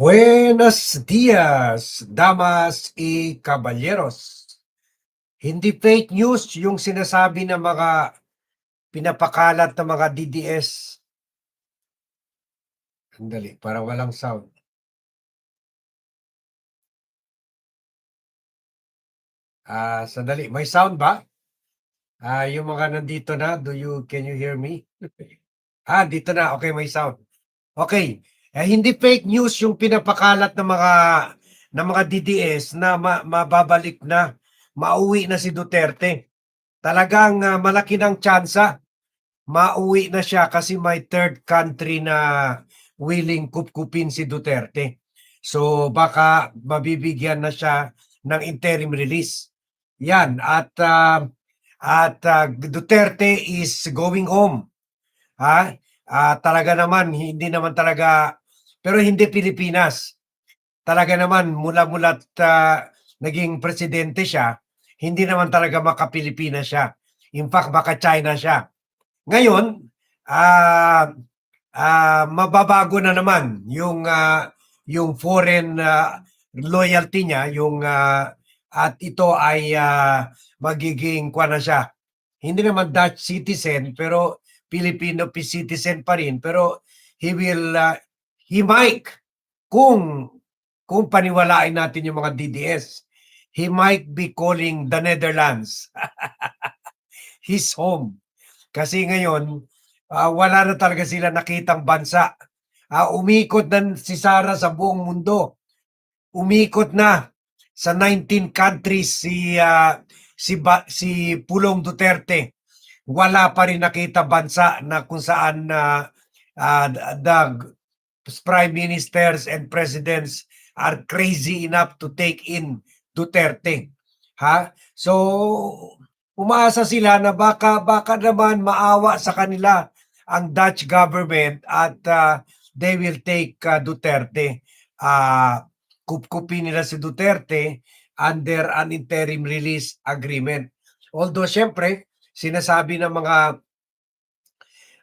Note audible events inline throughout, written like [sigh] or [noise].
Buenos dias, damas y caballeros. Hindi fake news yung sinasabi ng mga pinapakalat ng mga DDS. Sandali, parang walang sound. Ah, sandali, may sound ba? Ah, yung mga nandito na, do you can you hear me? ah, dito na. Okay, may sound. Okay. Eh, hindi fake news yung pinapakalat ng mga ng mga DDS na ma- mababalik na, mauwi na si Duterte. Talagang ah, malaki ng tsansa mauwi na siya kasi may third country na willing kupkupin si Duterte. So baka mabibigyan na siya ng interim release. Yan at ah, at ah, Duterte is going home. Ha? Ah, talaga naman hindi naman talaga pero hindi Pilipinas. Talaga naman mula-mula naging presidente siya, hindi naman talaga maka-Pilipinas siya. In fact, baka China siya. Ngayon, ah ah, mababago na naman yung ah, yung foreign ah, loyalty niya, yung ah, at ito ay ah, magiging kwa na siya. Hindi naman Dutch citizen pero Filipino citizen pa rin pero he will ah, he might kung kung paniwalain natin yung mga DDS he might be calling the Netherlands [laughs] his home. Kasi ngayon ah, wala na talaga sila nakitang bansa. Ah, umikot na si Sara sa buong mundo. Umikot na sa 19 countries si ah, si ba, si Pulong Duterte. Wala pa rin nakita bansa na kung saan na the prime ministers and presidents are crazy enough to take in Duterte. Ha? So umaasa sila na baka baka naman maawa sa kanila ang Dutch government at ah, they will take ah, Duterte. Ah, kupkupin nila si Duterte under an interim release agreement. Although syempre, sinasabi ng mga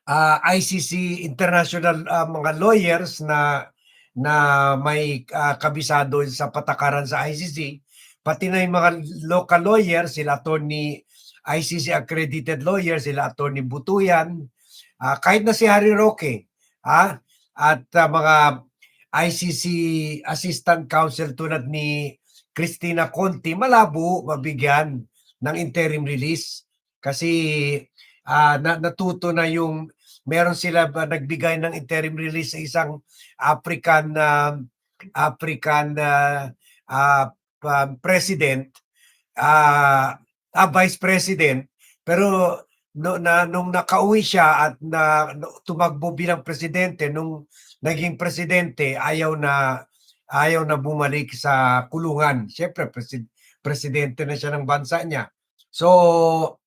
ah, ICC international ah, mga lawyers na na may ah, kabisado sa patakaran sa ICC, pati na yung mga local lawyers, sila attorney ICC accredited lawyer, sila attorney Butuyan, ah, kahit na si Harry Roque, ah, at ah, mga ICC assistant counsel tulad ni Christina Conti, malabo mabigyan ng interim release. Kasi na, natuto na yung meron sila ba nagbigay ng interim release sa isang African ah, African ah, ah, pa- president ah ah, vice president pero no, na nung nakauwi siya at na no- tumakbo bilang presidente nung naging presidente ayaw na ayaw na bumalik sa kulungan. Siyempre presi- presidente na siya ng bansa niya. So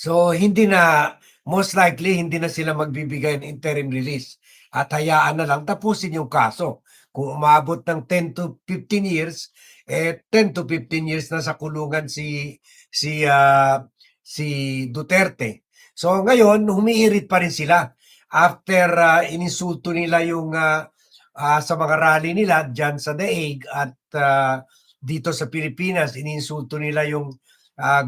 So hindi na most likely hindi na sila magbibigay ng interim release at hayaan na lang tapusin yung kaso. Kung umabot ng 10 to 15 years, eh 10 to 15 years na sa kulungan si si ah, si Duterte. So ngayon humihirit pa rin sila after ah, ininsulto nila yung ah, ah, sa mga rally nila diyan sa Daig at ah, dito sa Pilipinas ininsulto nila yung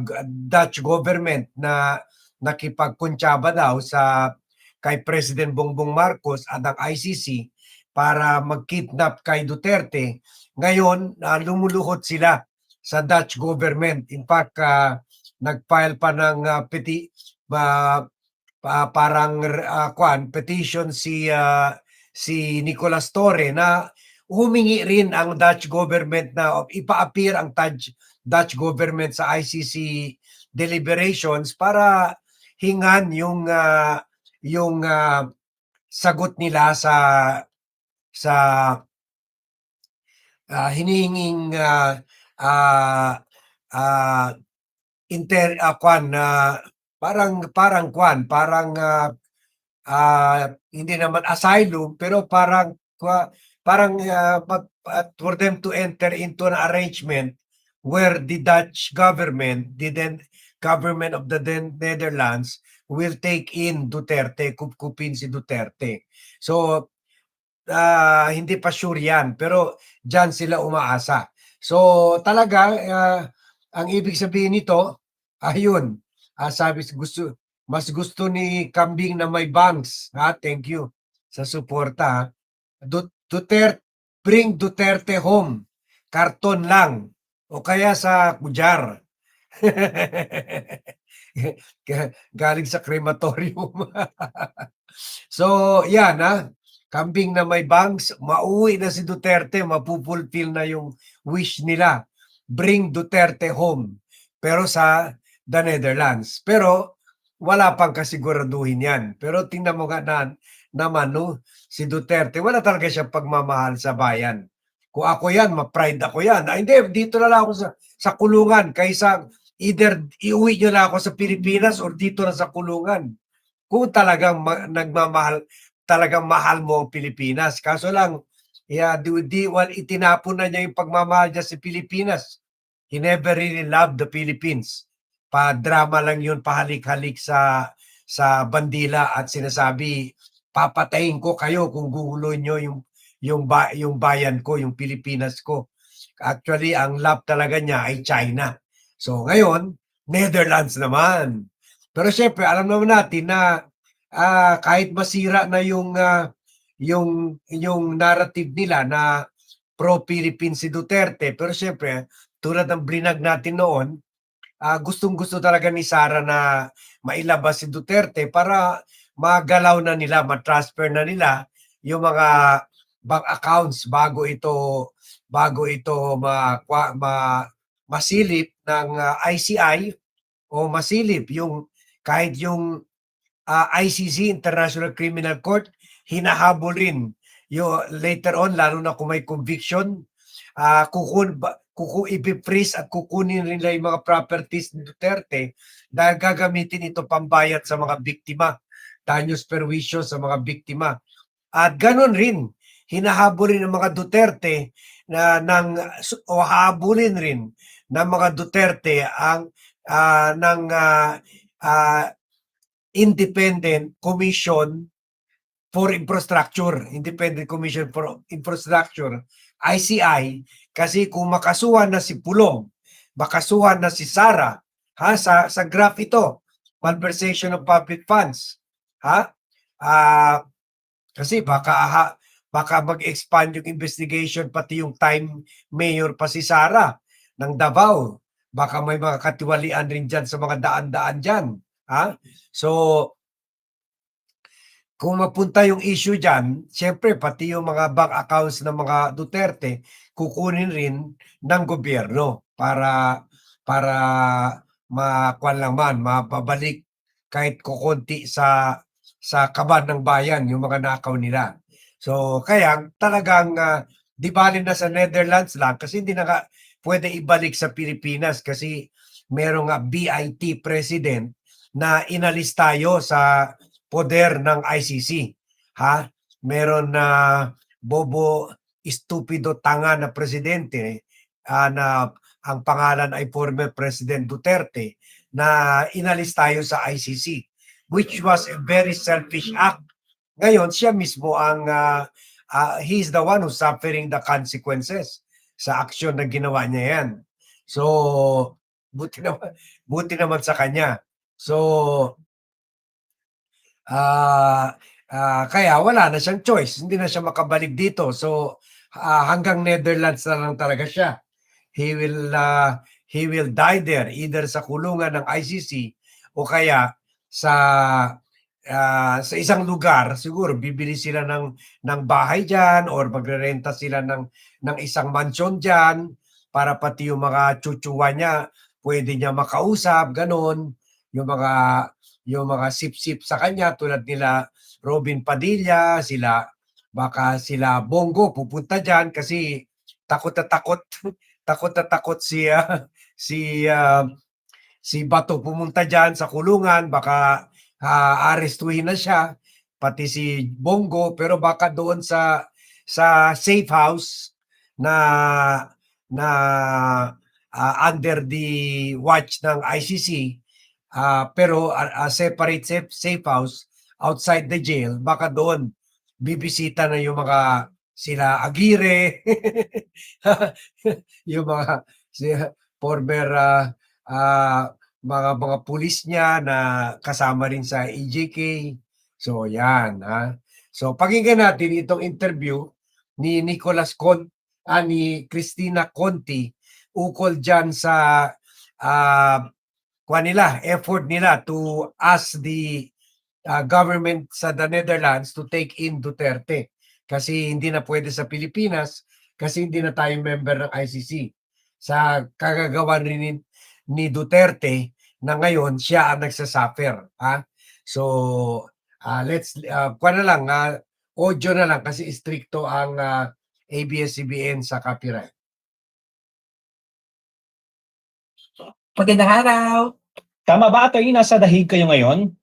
g- Dutch government na nakipagkuntsaba daw sa kay President Bongbong Marcos at ang ICC para mag-kidnap kay Duterte. Ngayon, ah, lumuluhod sila sa Dutch government. In fact, ah, nag-file pa ng ah, peti ba- pa- parang ah, kwan, petition si ah, si Nicolas Torre na humingi rin ang Dutch government na ipa-appear ang Dutch government sa ICC deliberations para hingan yung ah, yung ah, sagot nila sa sa ah, hinihinging ah, ah, ah, inter ah, kwan na parang parang kwan parang ah, ah, hindi naman asylum pero parang kwa, parang mag- at for them to enter into an arrangement where the Dutch government, then government of the Netherlands will take in Duterte, kupkupin si Duterte. So ah, hindi pa sure yan, pero diyan sila umaasa. So talaga ah, ang ibig sabihin nito, [laughs] ayun, ah, sabi gusto mas gusto ni Kambing na may banks. Ha? Thank you sa suporta. Du- Duterte, bring Duterte home. Karton lang. O kaya sa kujar. [laughs] Galing sa crematorium. [laughs] so, yan ha. Kambing na may banks, mauwi na si Duterte, mapupulfill na yung wish nila. Bring Duterte home. Pero sa the Netherlands. Pero wala pang kasiguraduhin yan. Pero tingnan mo nga na, naman no, si Duterte, wala talaga siya pagmamahal sa bayan. Kung ako yan, ma-pride ako yan. Ah, hindi, dito na lang ako sa, sa kulungan kaysa either iuwi nyo na ako sa Pilipinas or dito na sa kulungan. Kung talagang ma- nagmamahal, talagang mahal mo ang Pilipinas. Kaso lang, yeah, di, di, well, itinapon na niya yung pagmamahal niya sa Pilipinas. He never really loved the Philippines. Pa-drama lang yun, pahalik-halik sa sa bandila at sinasabi, papatayin ko kayo kung guguloy nyo yung yung ba, yung bayan ko, yung Pilipinas ko. Actually, ang love talaga niya ay China. So ngayon, Netherlands naman. Pero syempre, alam naman natin na ah, kahit masira na yung ah, yung yung narrative nila na pro-Philippine si Duterte, pero syempre, tulad ng blinag natin noon, ah, gustong-gusto talaga ni Sara na mailabas si Duterte para magalaw na nila, matransfer na nila yung mga bank accounts bago ito bago ito ma, ma masilip ng ah, ICI o masilip yung kahit yung ah, ICC International Criminal Court hinahabol rin yung later on lalo na kung may conviction ah kukun kuku ipi-freeze at kukunin nila yung mga properties ni Duterte dahil gagamitin ito pambayad sa mga biktima daños perwisyo sa mga biktima. At ganun rin hinahabol rin ng mga Duterte na ng o habulin rin ng mga Duterte ang ah, ng ah, ah, Independent Commission for Infrastructure, Independent Commission for Infrastructure, ICI, kasi kung makasuhan na si Pulong, makasuhan na si Sara, ha, sa, sa graph ito, conversation of public funds, ha, ah, kasi baka, ha, baka mag-expand yung investigation, pati yung time mayor pa si Sara ng Davao. Baka may mga katiwalian rin dyan sa mga daan-daan dyan. Ha? So, kung mapunta yung issue dyan, siyempre pati yung mga bank accounts ng mga Duterte, kukunin rin ng gobyerno para para makuan lang man, mapabalik kahit kukunti sa sa kaban ng bayan yung mga nakaw nila. So kaya talagang uh, di bali na sa Netherlands lang kasi hindi na pwede ibalik sa Pilipinas kasi merong nga BIT president na inalis tayo sa poder ng ICC. Ha? Meron na bobo, estupido, tanga na presidente ah, na ang pangalan ay former President Duterte na inalis tayo sa ICC which was a very selfish act. Ngayon, siya mismo ang uh, uh, he's the one who's suffering the consequences sa aksyon na ginawa niya yan. So, buti [laughs] naman, buti naman sa kanya. So, ah ah, kaya wala na siyang choice. Hindi na siya makabalik dito. So, ah, hanggang Netherlands na lang talaga siya. He will ah, he will die there either sa kulungan ng ICC o kaya sa ah, sa isang lugar siguro bibili sila ng ng bahay diyan or magrerenta sila ng ng isang mansion diyan para pati yung mga chuchuwa niya pwede niya makausap ganon. Yung mga yung mga sip-sip sa kanya tulad nila Robin Padilla, sila baka sila Bongo pupunta diyan kasi takot na takot [laughs] takot na takot si ah, si ah, si Bato pumunta diyan sa kulungan. Baka ah, arestuhin na siya pati si Bongo pero baka doon sa sa safe house na na ah, under the watch ng ICC ah, pero a separate safe, safe house outside the jail baka doon bibisita na yung mga sila Aguirre, [laughs] yung mga si, former ah, ah, mga mga pulis niya na kasama rin sa EJK. So yan, ha. So pakinggan natin itong interview ni Nicolas Con ah, ni Christina Conti ukol diyan sa ah kuha nila, effort nila to ask the ah, government sa the Netherlands to take in Duterte kasi hindi na pwede sa Pilipinas kasi hindi na tayo member ng ICC. Sa kagagawa rin ni, Duterte na ngayon siya ang nagsasuffer. Ha? So, ah, let's, uh, kuha na lang, ah, audio na lang kasi stricto ang ah, ABS-CBN sa copyright. Magandang araw. Tama ba, Atty. Nasa dahig kayo ngayon?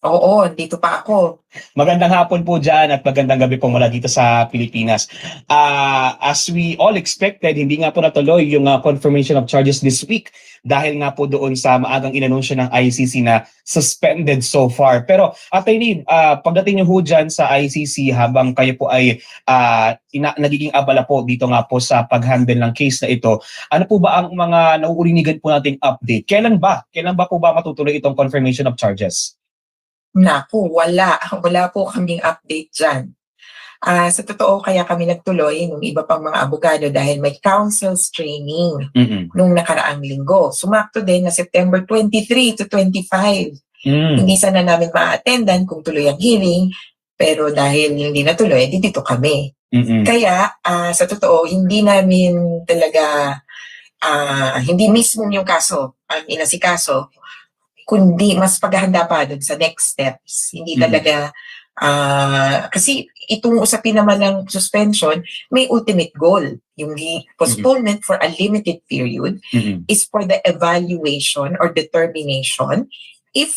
Oo, dito pa ako. Magandang hapon po dyan at magandang gabi po mula dito sa Pilipinas. Ah, as we all expected, hindi nga po natuloy yung ah, confirmation of charges this week dahil nga po doon sa maagang inanunsyo ng ICC na suspended so far. Pero Atty. ah, pagdating niyo ho dyan sa ICC habang kayo po ay ah, ina- nagiging abala po dito nga po sa pag-handle ng case na ito, ano po ba ang mga nauurinigan po nating update? Kailan ba? Kailan ba po ba matutuloy itong confirmation of charges? Naku, wala. [laughs] Wala po kaming update dyan. Ah, sa totoo, kaya kami nagtuloy nung iba pang mga abogado dahil may council's training Mm-mm. nung nakaraang linggo. Sumakto din na September 23 to 25. Mm. Hindi sana namin ma-attendan kung tuloy ang hearing, pero dahil hindi natuloy, di dito kami. Mm-mm. Kaya, ah, sa totoo, hindi namin talaga, ah, hindi mismo yung kaso, ang inasikaso, kundi mas paghahanda pa dun sa next steps. Hindi Mhm. talaga, ah, kasi itong usapin naman ng suspension, may ultimate goal. Yung i- postponement for a limited period Mm-mm. is for the evaluation or determination if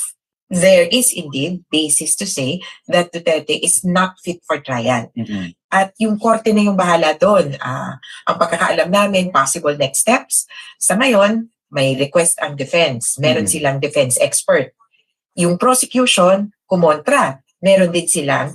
there is indeed basis to say that Duterte is not fit for trial. Mm-mm. At yung korte na yung bahala doon. Ah, ang pagkakaalam namin, possible next steps. Sa ngayon, may request ang defense. Meron Mhm. silang defense expert. Yung prosecution, kumontra. Meron din silang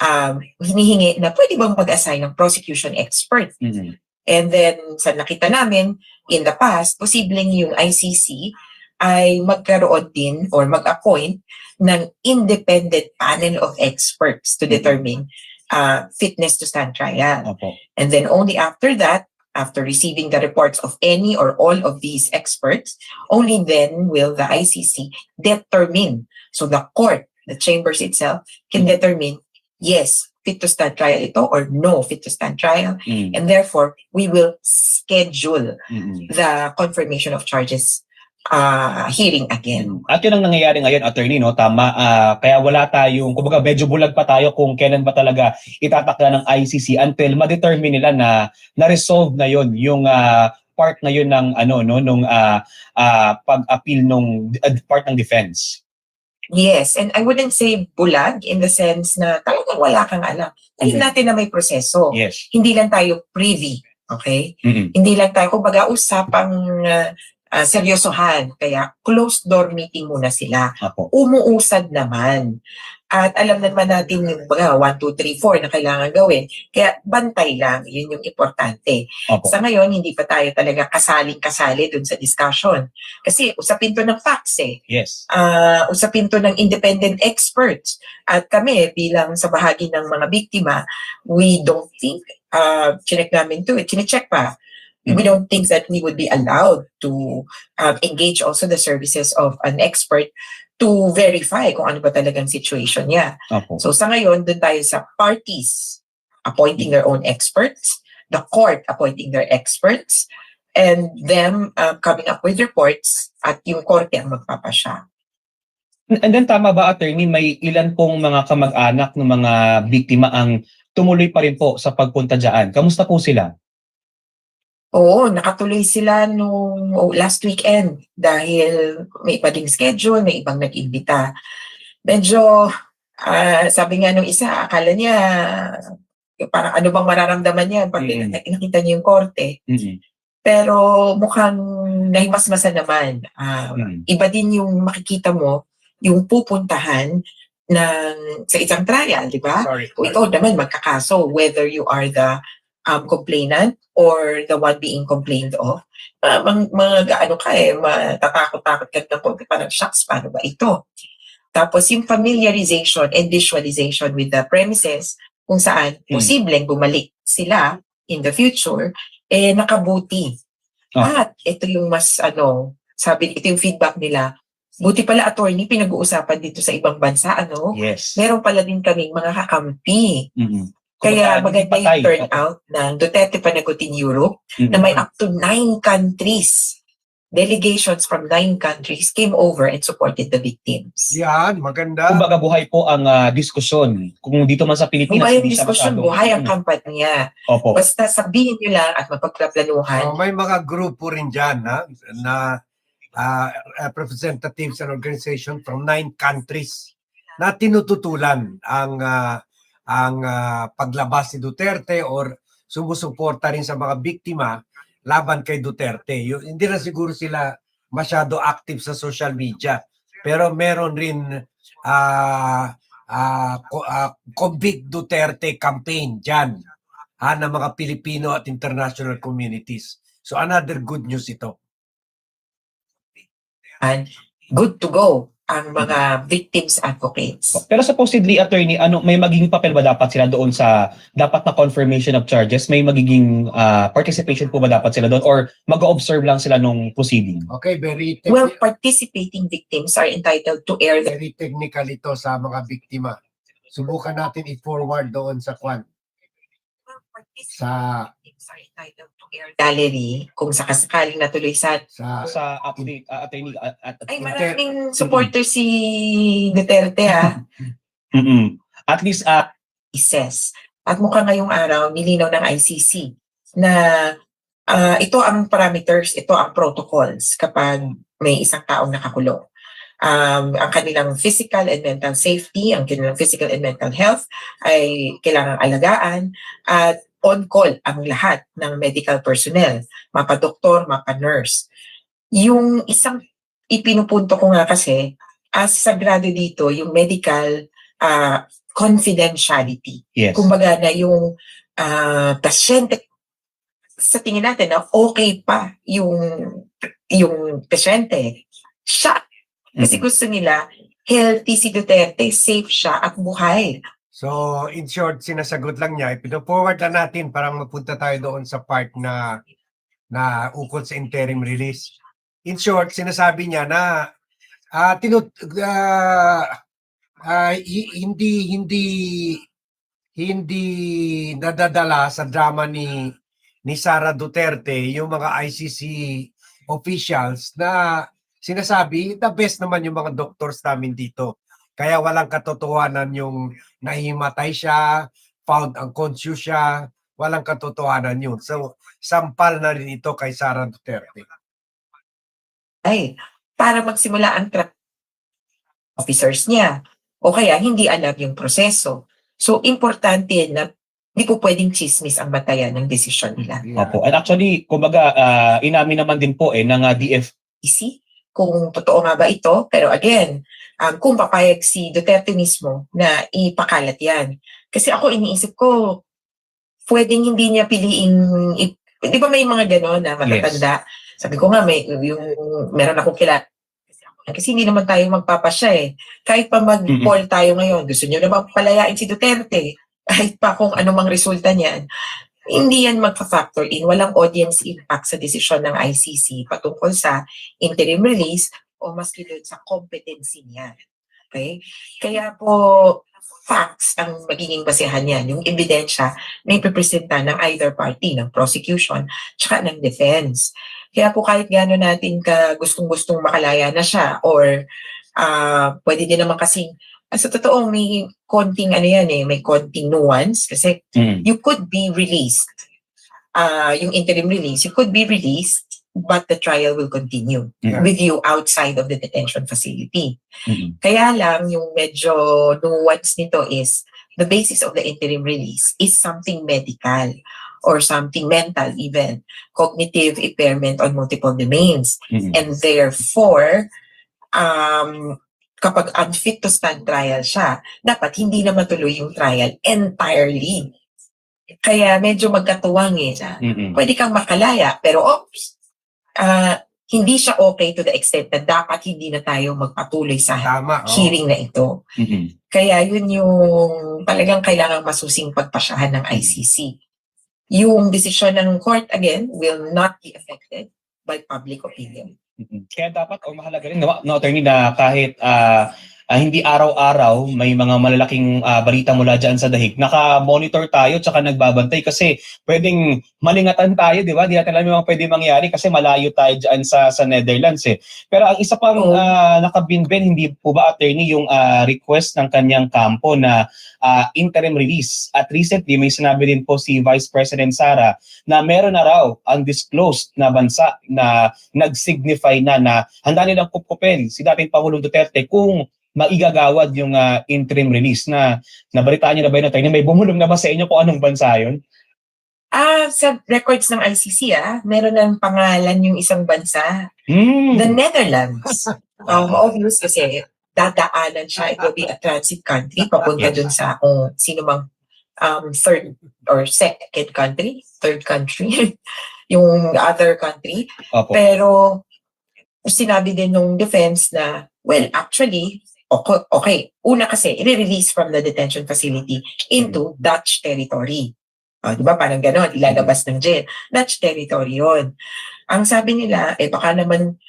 um, hinihingi na pwede bang mag-assign ng prosecution expert. Mm-mm. And then, sa nakita namin, in the past, posibleng yung ICC ay magkaroon din or mag-appoint ng independent panel of experts to determine uh, fitness to stand trial. Opo. And then only after that, after receiving the reports of any or all of these experts, only then will the ICC determine. So the court, the chambers itself, can determine, yes, fit to stand trial ito or no fit to stand trial. Mm. And therefore, we will schedule Mm-mm. the confirmation of charges uh, hearing again. At yun ang nangyayari ngayon, attorney, no? Tama. ah, kaya wala tayong, kumbaga medyo bulag pa tayo kung kailan ba talaga itatakda ng ICC until ma-determine nila na na-resolve na yun yung ah, part na yun ng ano no nung ah, ah, pag-appeal nung ah, part ng defense. Yes, and I wouldn't say bulag in the sense na talagang wala kang alam. Alam natin na may proseso. Yes. Hindi lang tayo privy. Okay? Mm-mm. Hindi lang tayo, kumbaga, usapang uh, uh, seryosohan. Kaya closed door meeting muna sila. Apo. Umuusad naman. At alam naman natin yung baga, 1, 2, 3, 4 na kailangan gawin. Kaya bantay lang, yun yung importante. Opo. Sa ngayon, hindi pa tayo talaga kasaling-kasali dun sa discussion. Kasi usapin to ng facts eh. Yes. Ah, usapin to ng independent experts. At kami, bilang sa bahagi ng mga biktima, we don't think, uh, chinek namin to, eh, chinecheck pa. We don't think that we would be allowed to um, engage also the services of an expert to verify kung ano ba talagang situation niya. Opo. So sa ngayon, doon tayo sa parties appointing their own experts, the court appointing their experts, and them uh, coming up with reports at yung korte ang magpapasya. And then tama ba attorney may ilan pong mga kamag-anak ng mga biktima ang tumuloy pa rin po sa pagpunta diyan. Kamusta po sila? Oo, nakatuloy sila nung oh, last weekend dahil may iba ding schedule, may ibang nag-imbita. Medyo, ah, sabi nga nung isa, akala niya, parang ano bang mararamdaman niya pag Mm. nakita niya yung korte. Mm-mm. Pero mukhang nahimasmasan naman. Ah, Mm. iba din yung makikita mo, yung pupuntahan ng sa isang trial, di ba? Sorry. Kung ikaw naman magkakaso, whether you are the um, complainant or the one being complained of, uh, mga, mga gaano ka eh, matatakot-takot ka ng konti, parang shucks, paano ba ito? Tapos yung familiarization and visualization with the premises, kung saan Mm. posibleng bumalik sila in the future, eh nakabuti. Ah. At ito yung mas ano, sabi, ito yung feedback nila, buti pala attorney, pinag-uusapan dito sa ibang bansa, ano? Yes. Meron pala din kaming mga kakampi. Mm-mm. Kaya maganda yung turnout ng Duterte Panagot in Europe Mm-mm. na may up to nine countries. Delegations from nine countries came over and supported the victims. Yan, maganda. Kumbaga buhay po ang ah, diskusyon. Kung dito man sa Pilipinas, Buhay ang diskusyon, masyado. buhay ang kampanya. Opo. Basta sabihin nyo lang at mapagplaplanuhan, Oh, may mga grupo rin dyan ha, na ah, representatives and organization from nine countries na tinututulan ang ah, ang ah, paglabas ni Duterte or sumusuporta rin sa mga biktima laban kay Duterte. Yun, hindi na siguro sila masyado active sa social media. Pero meron rin ah ah, ko- ah, Convict Duterte campaign dyan ha, ng mga Pilipino at international communities. So another good news ito. good to go ang mga victims advocates. Pero supposedly, attorney, ano, may magiging papel ba dapat sila doon sa dapat na confirmation of charges? May magiging ah, participation po ba dapat sila doon? Or mag-observe lang sila nung proceeding? Okay, very, Well, participating victims are entitled to air the very technical ito sa mga biktima. Subukan natin i-forward doon sa kwan. Sa, gallery kung sakasakaling natuloy sa sa, Sa update, ah, attorney, at, at, ay maraming supporter si Duterte ha [laughs] Mm-mm. At least, ah, ises at mukha ngayong araw nilinaw ng ICC na ah, ito ang parameters ito ang protocols kapag may isang taong nakakulong. Um, ang kanilang physical and mental safety, ang kanilang physical and mental health ay kailangang alagaan at on-call ang lahat ng medical personnel, mapa-doktor, mapa-nurse. Yung isang ipinupunto ko nga kasi, as sagrado dito, yung medical ah, confidentiality. yes. Kumbaga na yung ah, pasyente, sa tingin natin na okay pa yung yung pasyente. Siya. Kasi Mm-mm. gusto nila healthy si Duterte, safe siya at buhay. So in short, sinasagot lang niya. Ipino-forward na natin para mapunta tayo doon sa part na na ukol sa interim release. In short, sinasabi niya na ah tinut ah, hi- hindi hindi hindi nadadala sa drama ni ni Sara Duterte yung mga ICC officials na sinasabi the best naman yung mga doctors namin dito. Kaya walang katotohanan yung nahimatay siya, found unconscious siya, walang katotohanan yun. So, sampal na rin ito kay Sara Duterte. Ay, para magsimula ang tra- officers niya. O kaya hindi alam yung proseso. So, importante yan na hindi po pwedeng chismis ang batayan ng desisyon nila. Opo. And actually, kumbaga, ah, inamin naman din po eh ng ah, DF easy kung totoo nga ba ito. Pero again, um, kung papayag si Duterte mismo na ipakalat yan. Kasi ako iniisip ko, pwedeng hindi niya piliing, i- di ba may mga gano'n na matatanda? Sabi ko nga, may, yung, meron akong kilala. Kasi, hindi naman tayo magpapasya eh. Kahit pa mag-poll tayo ngayon, gusto niyo na ba palayain si Duterte? Kahit pa kung anumang resulta niyan, hindi yan magpa-factor in. Walang audience impact sa desisyon ng ICC patungkol sa interim release o maski doon sa competency niya. Okay? Kaya po, facts ang magiging basehan niyan, yung ebidensya na ipipresenta ng either party, ng prosecution, tsaka ng defense. Kaya po kahit gano'n natin ka gustong-gustong makalaya na siya or ah pwede din naman kasing sa totoo may konting ano yan eh, may konting nuance kasi Mm. you could be released. Uh, yung interim release, you could be released, but the trial will continue Yeah. with you outside of the detention facility. Mm-mm. Kaya lang, yung medyo nuance nito is, the basis of the interim release is something medical or something mental even, cognitive impairment on multiple domains. Mm-mm. And therefore, um, kapag unfit to stand trial siya, dapat hindi na matuloy yung trial entirely. Kaya medyo magkatuwang eh na Mm-mm. pwede kang makalaya, pero oops, ah, hindi siya okay to the extent na dapat hindi na tayo magpatuloy sa Tama. oh. hearing na ito. Mm-mm. Kaya yun yung talagang kailangang masusing pagpasyahan ng ICC. Yung desisyon ng court, again, will not be affected by public opinion. Kaya dapat o mahalaga rin no, no attorney na kahit ah, ah, hindi araw-araw may mga malalaking ah, balita mula diyan sa dahig, naka-monitor tayo tsaka nagbabantay kasi pwedeng malingatan tayo, di ba? Di natin alam yung pwede mangyari kasi malayo tayo diyan sa sa Netherlands eh. Pero ang isa pang Oo. ah, nakabinben hindi po ba attorney yung ah, request ng kanyang kampo na ah, interim release. At recently may sinabi din po si Vice President Sara na meron na raw undisclosed na bansa na nag-signify na na handa nilang kupkupin si dating Pangulong Duterte kung maigagawad yung ah, interim release na nabalitaan niyo na ba yun attorney? May bumulong na ba sa inyo kung anong bansa yun? Ah, sa records ng ICC ah, meron ng pangalan yung isang bansa, Hmm. the Netherlands. Um, [laughs] obvious kasi dadaanan siya, it will be a transit country papunta Yes. dun sa kung sino mang um, third or second country, third country, [laughs] yung other country. Opo. Pero sinabi din nung defense na, well, actually, okay, okay. una kasi, i-release from the detention facility into Dutch territory. O, di ba? Parang gano'n, ilalabas ng jail. Dutch territory yon. Ang sabi nila, eh baka naman,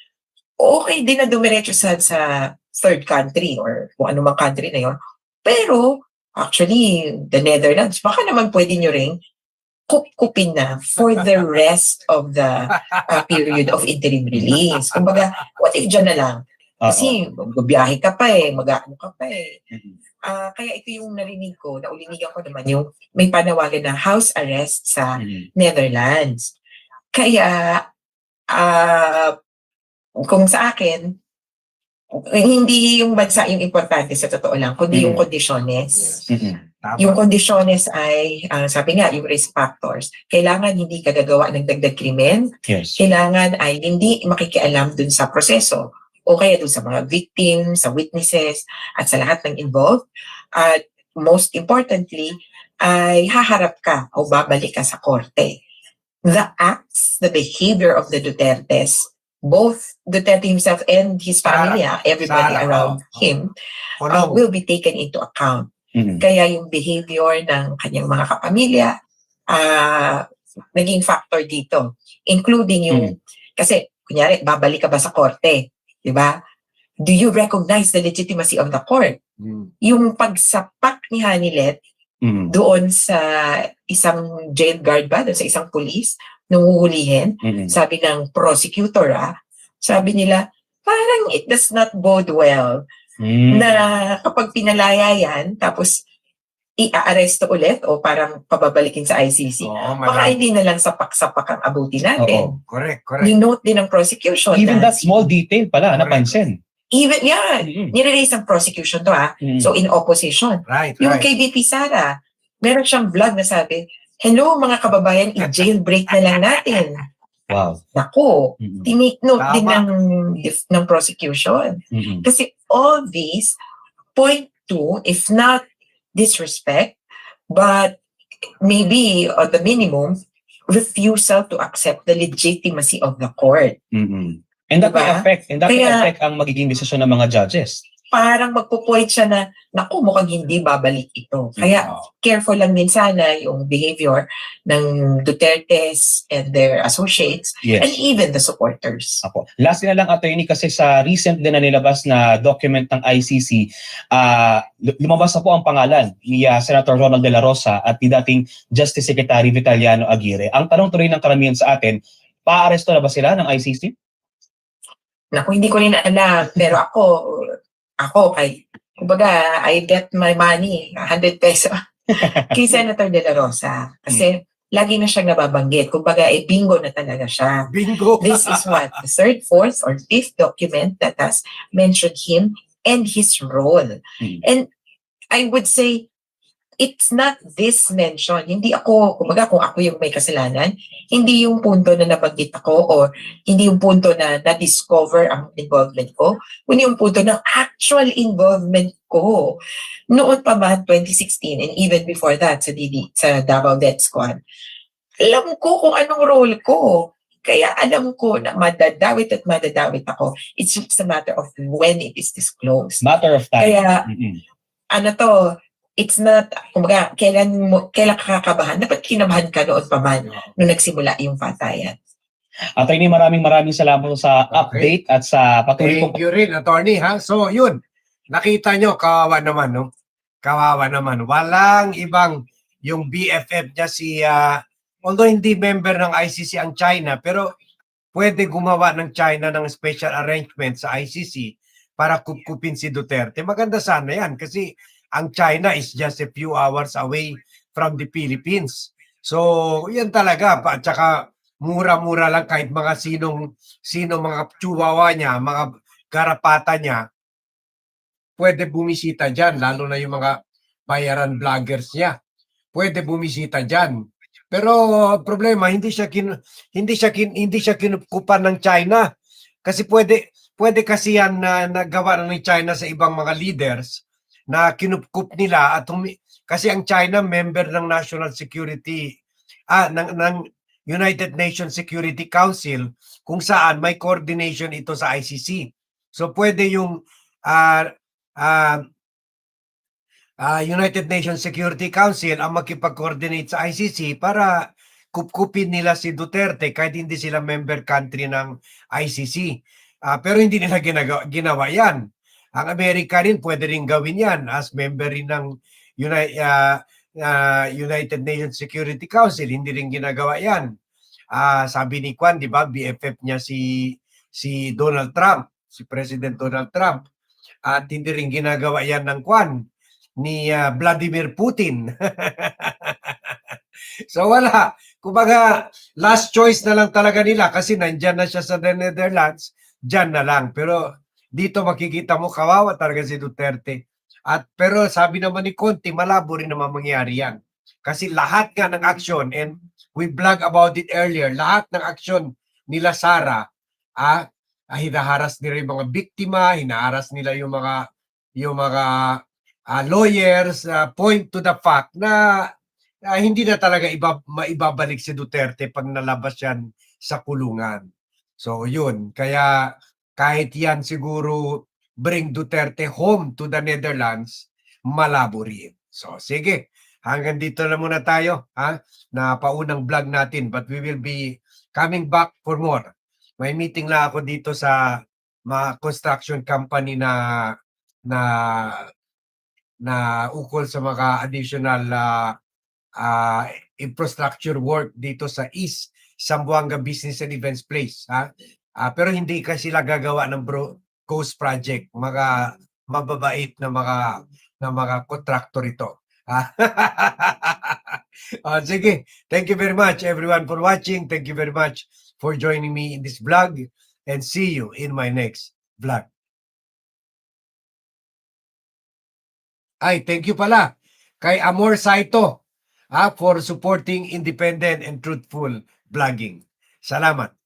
okay din na dumiretso sa, sa third country or kung anumang country na yon. Pero, actually, the Netherlands, baka naman pwede nyo rin kup-kupin na for the [laughs] rest of the uh, period of interim release. Kumbaga, what if dyan na lang? Kasi magbiyahe ka pa eh, mag-ano ka pa eh. Mhm. Ah, kaya ito yung narinig ko, naulinigan ko naman yung may panawagan na house arrest sa Mhm. Netherlands. Kaya, ah, kung sa akin, hindi yung bansa yung importante sa totoo lang, kundi yung Mm. kondisyones. Mhm. Tama. Yung kondisyones ay, ah, sabi nga, yung risk factors. Kailangan hindi ka gagawa ng dagdag krimen, Yes. kailangan ay hindi makikialam dun sa proseso o kaya dun sa mga victims, sa witnesses, at sa lahat ng involved. At most importantly, ay haharap ka o babalik ka sa korte. The acts, the behavior of the Dutertes, both Duterte himself and his family, ah, everybody Sara, around oo. him, uh, Kulong. will be taken into account. Mhm. Kaya yung behavior ng kanyang mga kapamilya, ah naging factor dito. Including yung, kasi, kunyari, babalik ka ba sa korte? Di ba? Do you recognize the legitimacy of the court? Mm. Yung pagsapak ni Hanilet Mhm. doon sa isang jail guard ba, doon sa isang police, nung huhulihin, Mhm. sabi ng prosecutor, ah, sabi nila, parang it does not bode well Mhm. na kapag pinalaya yan, tapos i-aresto ulit o parang pababalikin sa ICC, Oo, baka marami. hindi na lang sapak-sapak ang abuti natin. Correct, correct. Ni-note din ng prosecution Even na that small detail pala, napansin. even, yeah, Mhm. nire-raise ng prosecution to ah. Mhm. So in opposition. Right, Yung right. kay VP Sara, meron siyang vlog na sabi, Hello mga kababayan, i-jailbreak na lang natin. Wow. Naku, Mhm. tinake note din Tama. ng, ng prosecution. Mhm. Kasi all these point to, if not disrespect, but maybe on the minimum, refusal to accept the legitimacy of the court. Mhm. And that may Diba? affect, and that may Kaya- affect ang magiging desisyon ng mga judges. Parang magpo-point siya na, naku, mukhang hindi babalik ito. Kaya Oo. careful lang din sana yung behavior ng Dutertes and their associates and Yes. even the supporters. Ako. Last na lang attorney kasi sa recent din na nilabas na document ng ICC, ah lu- lumabas na po ang pangalan ni ah, Senator Ronald De La Rosa at ni dating Justice Secretary Vitaliano Aguirre. Ang tanong tuloy ng karamihan sa atin, paaresto na ba sila ng ICC? Naku, hindi ko rin alam. Pero ako, ako kay, kumbaga, I bet my money, 100 peso, [laughs] kay Senator De La Rosa. Kasi lagi na siyang nababanggit. Kumbaga, eh, bingo na talaga siya. Bingo. [laughs] This is what, the third, fourth, or fifth document that has mentioned him and his role. Hmm. And I would say, it's not this mention. Hindi ako, kumbaga kung ako yung may kasalanan, hindi yung punto na nabanggit ako or hindi yung punto na na-discover ang involvement ko, kundi yung punto ng actual involvement ko. Noon pa ba, 2016 and even before that sa DD, sa Davao Death Squad, alam ko kung anong role ko. Kaya alam ko na madadawit at madadawit ako. It's just a matter of when it is disclosed. Matter of time. Kaya Mm-mm. ano to, it's not, kumbaga, kailan mo, kailan ka kakabahan? Dapat kinabahan ka noon pa man nung nagsimula yung patayan. Attorney, maraming maraming salamat sa Okay. update at sa patuloy Thank you rin, attorney, ha? So, yun. Nakita nyo, kawawa naman, no? Kawawa naman. Walang ibang yung BFF niya si, ah, although hindi member ng ICC ang China, pero pwede gumawa ng China ng special arrangement sa ICC para kupkupin si Duterte. Maganda sana yan kasi ang China is just a few hours away from the Philippines. So, yan talaga. At saka, mura-mura lang kahit mga sinong sino mga chihuahua niya, mga garapata niya, pwede bumisita dyan, lalo na yung mga bayaran vloggers niya. Pwede bumisita dyan. Pero problema hindi siya kin, hindi siya kin, hindi siya kinukupan ng China. Kasi pwede pwede kasi yan na nagawa ng China sa ibang mga leaders na kinupkup nila at humi- kasi ang China member ng National Security ah ng, ng United Nations Security Council kung saan may coordination ito sa ICC. So pwede yung ah ah, ah, United Nations Security Council ang makipag-coordinate sa ICC para kupkupin nila si Duterte kahit hindi sila member country ng ICC. Ah, pero hindi nila ginagawa, ginawa yan. Ang Amerika rin pwede rin gawin yan as member rin ng Uni- ah, ah, United Nations Security Council. Hindi rin ginagawa yan. Ah, sabi ni Kwan, di ba, BFF niya si si Donald Trump, si President Donald Trump. At hindi rin ginagawa yan ng Kwan ni ah, Vladimir Putin. [laughs] so wala. Kumbaga, last choice na lang talaga nila kasi nandyan na siya sa the Netherlands, dyan na lang. Pero dito makikita mo, kawawa talaga si Duterte. At pero sabi naman ni Conte, malabo rin naman mangyari yan. Kasi lahat nga ng action, and we blog about it earlier, lahat ng action nila Sara, ah, ah, hinaharas nila yung mga biktima, hinaharas nila yung mga yung mga ah, lawyers, ah, point to the fact na ah, hindi na talaga iba, maibabalik si Duterte pag nalabas yan sa kulungan. So yun, kaya kahit yan siguro bring Duterte home to the Netherlands, malabo rin. So sige, hanggang dito na muna tayo ha, na paunang vlog natin but we will be coming back for more. May meeting lang ako dito sa mga construction company na na na ukol sa mga additional ah, ah, infrastructure work dito sa East Zamboanga Business and Events Place ha. Ah, pero hindi kasi sila gagawa ng bro Coast Project, mga mababait na mga na mga contractor ito. [laughs] Ah, sige, thank you very much everyone for watching. Thank you very much for joining me in this vlog and see you in my next vlog. Ay, thank you pala kay Amor Saito ah, for supporting independent and truthful vlogging. Salamat.